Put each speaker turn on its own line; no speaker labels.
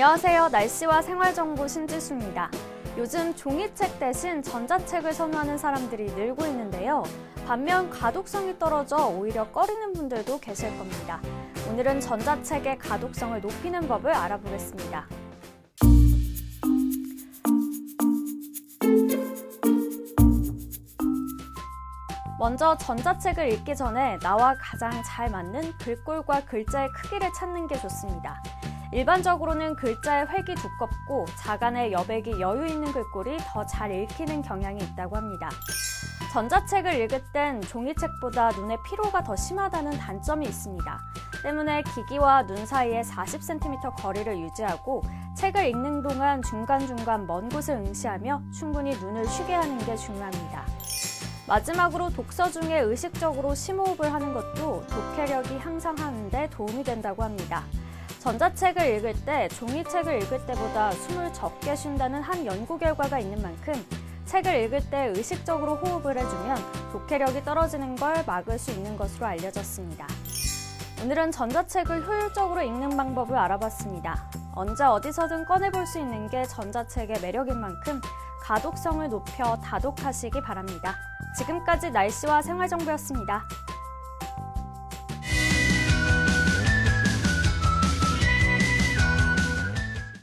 안녕하세요. 날씨와 생활정보 신지수입니다. 요즘 종이책 대신 전자책을 선호하는 사람들이 늘고 있는데요. 반면 가독성이 떨어져 오히려 꺼리는 분들도 계실 겁니다. 오늘은 전자책의 가독성을 높이는 법을 알아보겠습니다. 먼저 전자책을 읽기 전에 나와 가장 잘 맞는 글꼴과 글자의 크기를 찾는 게 좋습니다. 일반적으로는 글자의 획이 두껍고 자간의 여백이 여유 있는 글꼴이 더 잘 읽히는 경향이 있다고 합니다. 전자책을 읽을 땐 종이책보다 눈의 피로가 더 심하다는 단점이 있습니다. 때문에 기기와 눈 사이에 40cm 거리를 유지하고 책을 읽는 동안 중간중간 먼 곳을 응시하며 충분히 눈을 쉬게 하는 게 중요합니다. 마지막으로 독서 중에 의식적으로 심호흡을 하는 것도 독해력이 향상하는 데 도움이 된다고 합니다. 전자책을 읽을 때 종이책을 읽을 때보다 숨을 적게 쉰다는 한 연구 결과가 있는 만큼 책을 읽을 때 의식적으로 호흡을 해주면 독해력이 떨어지는 걸 막을 수 있는 것으로 알려졌습니다. 오늘은 전자책을 효율적으로 읽는 방법을 알아봤습니다. 언제 어디서든 꺼내볼 수 있는 게 전자책의 매력인 만큼 가독성을 높여 다독하시기 바랍니다. 지금까지 날씨와 생활정보였습니다.